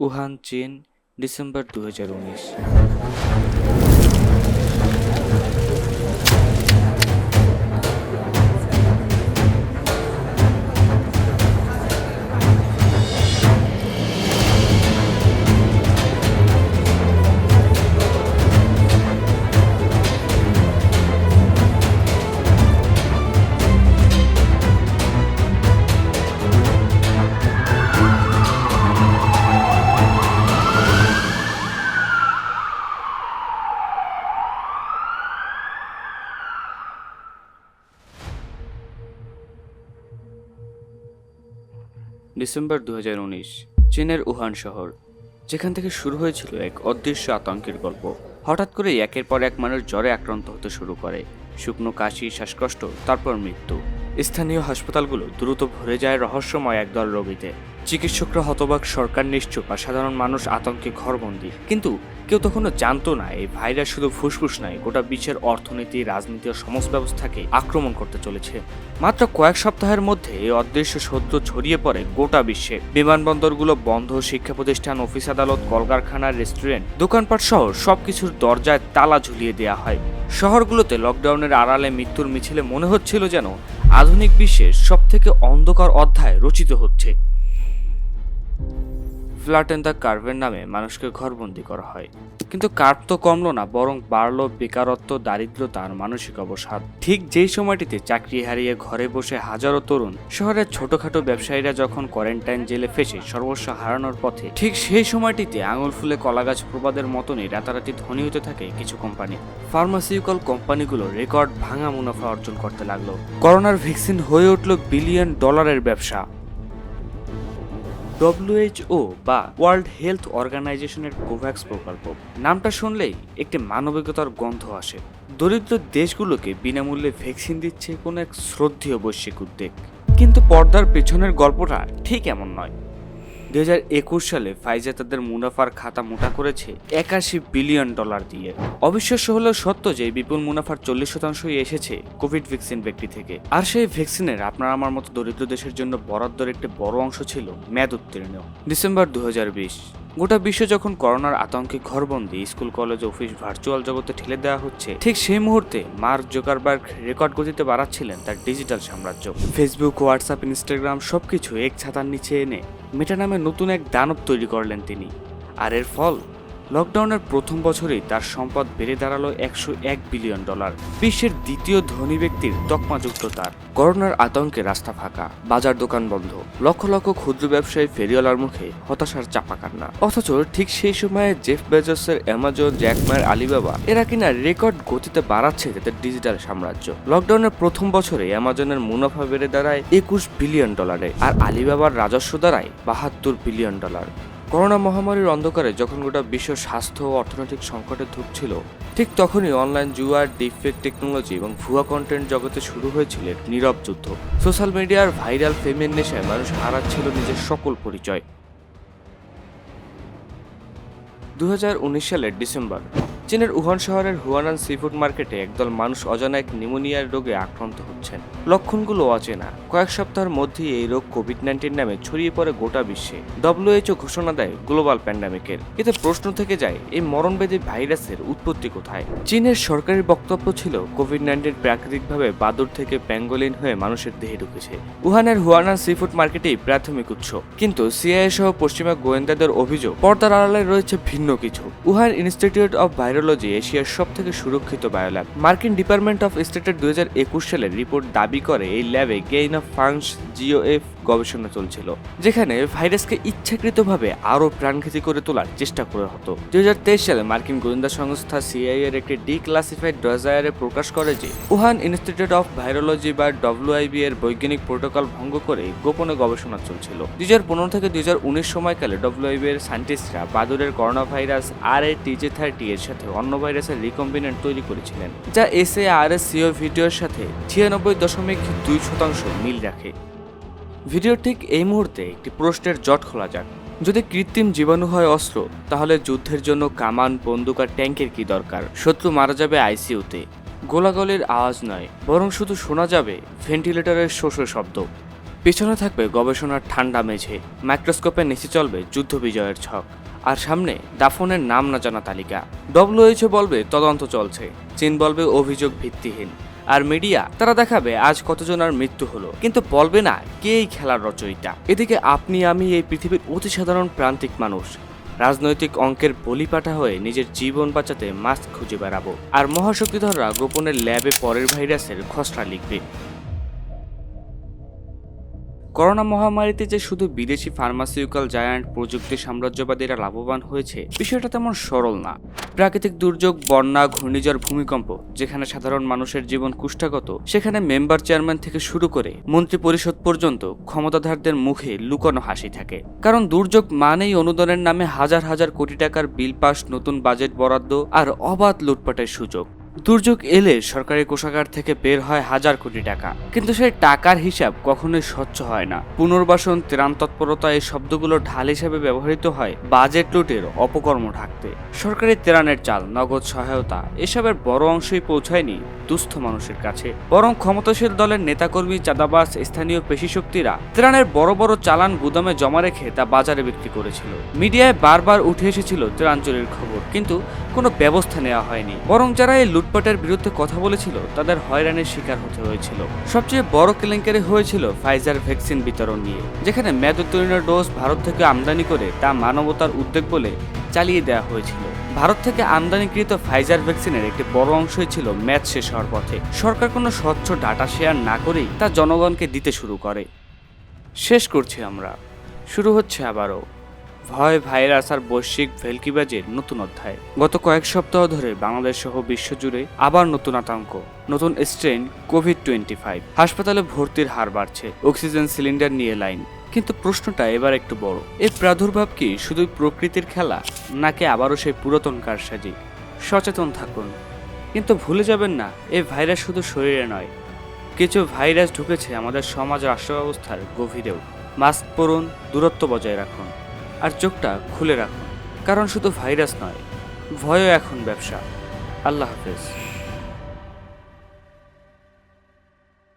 Wuhan চীন December দু হাজার উনিশ। ডিসেম্বর দু চীনের উহান শহর, যেখান থেকে শুরু হয়েছিল এক অদৃশ্য আতঙ্কের গল্প। হঠাৎ করেই একের পর এক মানুষ জ্বরে আক্রান্ত হতে শুরু করে। শুকনো কাশি, শ্বাসকষ্ট, তারপর মৃত্যু। স্থানীয় হাসপাতালগুলো দ্রুত ভরে যায় রহস্যময় একদল রোগীতে। চিকিৎসকরা হতবাক, সরকার নিশ্চুপ আর সাধারণ মানুষ আতঙ্কে ঘরবন্দি। কিন্তু কেউ তখনও জানতো না, এই ভাইরাস শুধু ফুসফুস নয়, গোটা বিশ্বের অর্থনীতি, রাজনীতি ও সমাজ ব্যবস্থাকে আক্রমণ করতে চলেছে। মাত্র কয়েক সপ্তাহের মধ্যে এই অদৃশ্য শত্রু ছড়িয়ে পড়ে গোটা বিশ্বে। বিমানবন্দরগুলো বন্ধ, শিক্ষা প্রতিষ্ঠান, অফিস আদালত, কলকারখানা, রেস্টুরেন্ট, দোকানপাট সহ সবকিছুর দরজায় তালা ঝুলিয়ে দেওয়া হয়। শহরগুলোতে লকডাউনের আড়ালে মৃত্যুর মিছিলে মনে হচ্ছিল যেন আধুনিক বিশ্বের সবথেকে অন্ধকার অধ্যায় রচিত হচ্ছে। ফ্ল্যাট অ্যান্ড দ্য কার্ভের নামে মানুষকে ঘরবন্দি করা হয়। কিন্তু কার্ভ তো কমলো না, বরং বাড়লো বেকারত্ব, দারিদ্রতা আর মানসিক অবসাদ। ঠিক যেই সময়টিতে চাকরি হারিয়ে ঘরে বসে হাজারো তরুণ শহরের ছোটখাটো ব্যবসায়ীরা যখন কোয়ারেন্টাইন জেলে ফেসে সর্বস্ব হারানোর পথে, ঠিক সেই সময়টিতে আঙুল ফুলে কলাগাছ প্রবাদের মতনই রাতারাতি ধনী হতে থাকে কিছু কোম্পানি। ফার্মাসিউটিক্যাল কোম্পানিগুলো রেকর্ড ভাঙা মুনাফা অর্জন করতে লাগল। করোনার ভ্যাকসিন হয়ে উঠল বিলিয়ন ডলারের ব্যবসা। ডব্লিউএইচও বা ওয়ার্ল্ড হেলথ অর্গানাইজেশনের কোভ্যাক্স প্রকল্প। নামটা শুনলেই একটি মানবিকতার গন্ধ আসে। দরিদ্র দেশগুলোকে বিনামূল্যে ভ্যাকসিন দিচ্ছে কোনো এক শ্রদ্ধেয় বৈশ্বিক উদ্যোগ। কিন্তু পর্দার পেছনের গল্পটা ঠিক এমন নয়। দু হাজার একুশ সালে ফাইজা তাদের মুনাফার খাতা মোটা করেছে একাশি বিলিয়ন ডলার দিয়ে। অবিশ্বাস্য হলেও সত্য যে বিপুল মুনাফার চল্লিশ শতাংশই এসেছে কোভিড ভ্যাকসিন ব্যক্তি থেকে। আর সেই ভ্যাকসিনের আপনার আমার মতো দরিদ্র দেশের জন্য বরাদ্দের একটি বড় অংশ ছিল মেয়াদ উত্তীর্ণ। ডিসেম্বর দু হাজার বিশ, গোটা বিশ্ব যখন করোনার আতঙ্কে ঘরবন্দি, স্কুল, কলেজ, অফিস, ভার্চুয়াল জগতে ঠেলে দেওয়া হচ্ছে, ঠিক সেই মুহূর্তে মার্ক জোকারবার্গ রেকর্ড গতিতে বাড়াচ্ছিলেন তার ডিজিটাল সাম্রাজ্য। ফেসবুক, হোয়াটসঅ্যাপ, ইনস্টাগ্রাম সবকিছু এক ছাতার নিচে এনে মেটা নামে নতুন এক দানব তৈরি করলেন তিনি। আর এর ফল লকডাউনের প্রথম বছরেই তার সম্পদ বেড়ে দাঁড়াল একশো এক বিলিয়ন ডলার। বিশ্বের দ্বিতীয় ধনী ব্যক্তির তকমাযুক্ত তার। করোনার আতঙ্কে রাস্তা ফাঁকা, বাজার দোকান বন্ধ, লক্ষ লক্ষ ক্ষুদ্র ব্যবসায়ী ফেরিওয়ালার মুখে হতাশার চাপা কান্না। অথচ ঠিক সেই সময়ে জেফ বেজসের অ্যামাজন জ্যাকমার আলিবাবা, এরা কিনা রেকর্ড গতিতে বাড়াচ্ছে তাদের ডিজিটাল সাম্রাজ্য। লকডাউনের প্রথম বছরে অ্যামাজনের মুনাফা বেড়ে দাঁড়ায় একুশ বিলিয়ন ডলারে, আর আলিবাবার রাজস্ব দাঁড়ায় বাহাত্তর বিলিয়ন ডলার। করোনা মহামারীর অন্ধকারে যখন গোটা বিশ্ব স্বাস্থ্য ও অর্থনৈতিক সংকটে ধুঁকছিল, ঠিক তখনই অনলাইন জুয়ার ডিফেক টেকনোলজি এবং ভুয়া কন্টেন্ট জগতে শুরু হয়েছিল এক নীরব যুদ্ধ। সোশ্যাল মিডিয়ার ভাইরাল ফেমের নেশায় মানুষ হারাচ্ছিল নিজের সকল পরিচয়। দু হাজার উনিশ সালের ডিসেম্বর চীনের উহান শহরের হুয়ানান সিফুড মার্কেটে একদল মানুষ অজানা এক নিউমোনিয়ার রোগে আক্রান্ত হচ্ছেন। লক্ষণগুলো অচেনা। কয়েক সপ্তাহের মধ্যেই এই রোগ কোভিড নাইন্টিন নামে ছড়িয়ে পড়ে গোটা বিশ্বে। ডব্লিউএইচও ঘোষণা দেয় গ্লোবাল প্যান্ডামিকের। এতে প্রশ্ন থেকে যায়, এই মরণবেদী ভাইরাসের উৎপত্তি কোথায়? চীনের সরকারি বক্তব্য ছিল কোভিড নাইন্টিন প্রাকৃতিকভাবে বাদুর থেকে প্যাঙ্গোলিন হয়ে মানুষের দেহে ঢুকেছে। উহানের হুয়ানান সিফুড মার্কেটেই প্রাথমিক উৎস। কিন্তু সিআইএ সহ পশ্চিমা গোয়েন্দাদের অভিযোগ, পর্দার আড়ালে রয়েছে ভিন্ন কিছু। উহান ইনস্টিটিউট অফ ভাইরোলজি এশিয়ার সবথেকে সুরক্ষিত বায়োল্যাব। মার্কিন ডিপার্টমেন্ট অফ স্টেটের দুই হাজার একুশ সালের রিপোর্ট দাবি করে এই ল্যাবে গেইন অফ ফাংস জিওএফ গবেষণা চলছিল, যেখানে ভাইরাসকে ইচ্ছাকৃতভাবে আরও প্রাণঘাতী করে তোলার চেষ্টা করা হতো। দু হাজার তেইশ সালে মার্কিন গোয়েন্দা সংস্থা সিআই এর একটি ডিক্লাসিফাইড ডজায়ারে প্রকাশ করে যে, উহান ইনস্টিটিউট অফ ভাইরোলজি বা ডব্লিউআইবি এর বৈজ্ঞানিক প্রোটোকল ভঙ্গ করে গোপনে গবেষণা চলছিল। দুই হাজার পনেরো থেকে দুই হাজার উনিশ সময়কালে ডব্লিউআইবি এর সায়েন্টিস্টরা বাদুরের corona virus R A TG thirty এর সাথে অন্য ভাইরাসের রিকম্বিনেন্ট তৈরি করেছিলেন, যা S A R S CO ভিডিওর সাথে ছিয়ানব্বই দশমিক দুই শতাংশ মিল রাখে। ভিডিও ঠিক এই মুহূর্তে একটি প্রশ্নের জট খোলা যাক। যদি কৃত্রিম জীবাণু হয় অস্ত্র, তাহলে যুদ্ধের জন্য কামান, বন্দুক আর ট্যাঙ্কের কি দরকার? শত্রু মারা যাবে আইসিইউতে। গোলাগলির আওয়াজ নয়, বরং শুধু শোনা যাবে ভেন্টিলেটরের শোষ শব্দ। পেছনে থাকবে গবেষণার ঠান্ডা মেঝে মাইক্রোস্কোপের নিচে চলবে যুদ্ধ বিজয়ের ছক, আর সামনে দাফনের নাম না জানা তালিকা। ডব্লিউএইচও বলবে তদন্ত চলছে, চীন বলবে অভিযোগ ভিত্তিহীন। আর মিডিয়া, তারা দেখাবে আজ কতজন আর মৃত্যু হলো। কিন্তু বলবে না কে এই খেলার রচয়িতা। এদিকে আপনি আমি এই পৃথিবীর অতি সাধারণ প্রান্তিক মানুষ। রাজনৈতিক অঙ্কের বলিপাঠা হয়ে নিজের জীবন বাঁচাতে মাস্ক খুঁজে বেড়াবো। আর মহাশক্তিধররা গোপনের ল্যাবে পরের ভাইরাসের খসড়া লিখবে। করোনা মহামারীতে যে শুধু বিদেশি ফার্মাসিউটিক্যাল জায়ান্ট প্রযুক্তি সাম্রাজ্যবাদীরা লাভবান হয়েছে, বিষয়টা তেমন সরল না। প্রাকৃতিক দুর্যোগ, বন্যা, ঘূর্ণিঝড়, ভূমিকম্প, যেখানে সাধারণ মানুষের জীবন কুষ্ঠাগত, সেখানে মেম্বার চেয়ারম্যান থেকে শুরু করে মন্ত্রী পরিষদ পর্যন্ত ক্ষমতাধারদের মুখে লুকানো হাসি থাকে। কারণ দুর্যোগ মানেই অনুদানের নামে হাজার হাজার কোটি টাকার বিল পাস, নতুন বাজেট বরাদ্দ আর অবাধ লুটপাটের সুযোগ। দুর্যোগ এলে সরকারি কোষাগার থেকে বের হয় হাজার কোটি টাকা। কিন্তু সেই টাকার হিসাব কখনোই স্বচ্ছ হয় না। পুনর্বাসন, ত্রাণ তৎপরতা এই শব্দগুলো ঢাল হিসেবে ব্যবহৃত হয় বাজেট লুটের অপকর্ম ঢাকতে। সরকারি ত্রাণের চাল, নগদ সহায়তা এসবের বড় অংশই পৌঁছায়নি দুস্থ মানুষের কাছে। বরং ক্ষমতাশীল দলের নেতাকর্মী চাঁদাবাস স্থানীয় পেশিশক্তিরা ত্রাণের বড় বড় চালান গুদামে জমা রেখে তা বাজারে বিক্রি করেছিল। মিডিয়ায় বারবার উঠে এসেছিল ত্রাণ চুরির খবর, কিন্তু কোনো ব্যবস্থা নেওয়া হয়নি। বরং যারা এই লুটপাটের বিরুদ্ধে কথা বলেছিল, তাদের হয়রানির শিকার হতে হয়েছিল। সবচেয়ে বড় কেলেঙ্কারি হয়েছিল ফাইজার ভ্যাকসিন বিতরণ নিয়ে, যেখানে মেয়াদোত্তীর্ণ ডোজ ভারত থেকে আমদানি করে তা মানবতার উদ্যোগ বলে চালিয়ে দেওয়া হয়েছিল। ভারত থেকে আমদানিকৃত ফাইজার ভ্যাকসিনের একটি বড় অংশই ছিল ম্যাচ শেষ হওয়ার পথে। সরকার কোনো স্বচ্ছ ডাটা শেয়ার না করেই তা জনগণকে দিতে শুরু করে। শেষ করছি আমরা। শুরু হচ্ছে আবারও। ভয়, ভাইরাস আর বৈশ্বিক ভেলকিবাজের নতুন অধ্যায়। গত কয়েক সপ্তাহ ধরে বাংলাদেশ সহ বিশ্বজুড়ে আবার নতুন আতঙ্ক, নতুন স্ট্রেন কোভিড টোয়েন্টি ফাইভ হাসপাতালে ভর্তির হার বাড়ছে অক্সিজেন সিলিন্ডার নিয়ে লাইন। কিন্তু প্রশ্নটা এবার একটু বড় এই প্রাদুর্ভাব কি শুধুই প্রকৃতির খেলা, নাকি আবারও সেই পুরাতন কারসাজি? সচেতন থাকুন। কিন্তু ভুলে যাবেন না এই ভাইরাস শুধু শরীরে নয়, কিছু ভাইরাস ঢুকেছে আমাদের সমাজ রাষ্ট্র ব্যবস্থার গভীরেও। মাস্ক পরুন, দূরত্ব বজায় রাখুন। আর চোখটা খুলে রাখুন কারণ শুধু ভাইরাস নয় ভয়ও এখন ব্যবসা। আল্লাহ হাফেজ।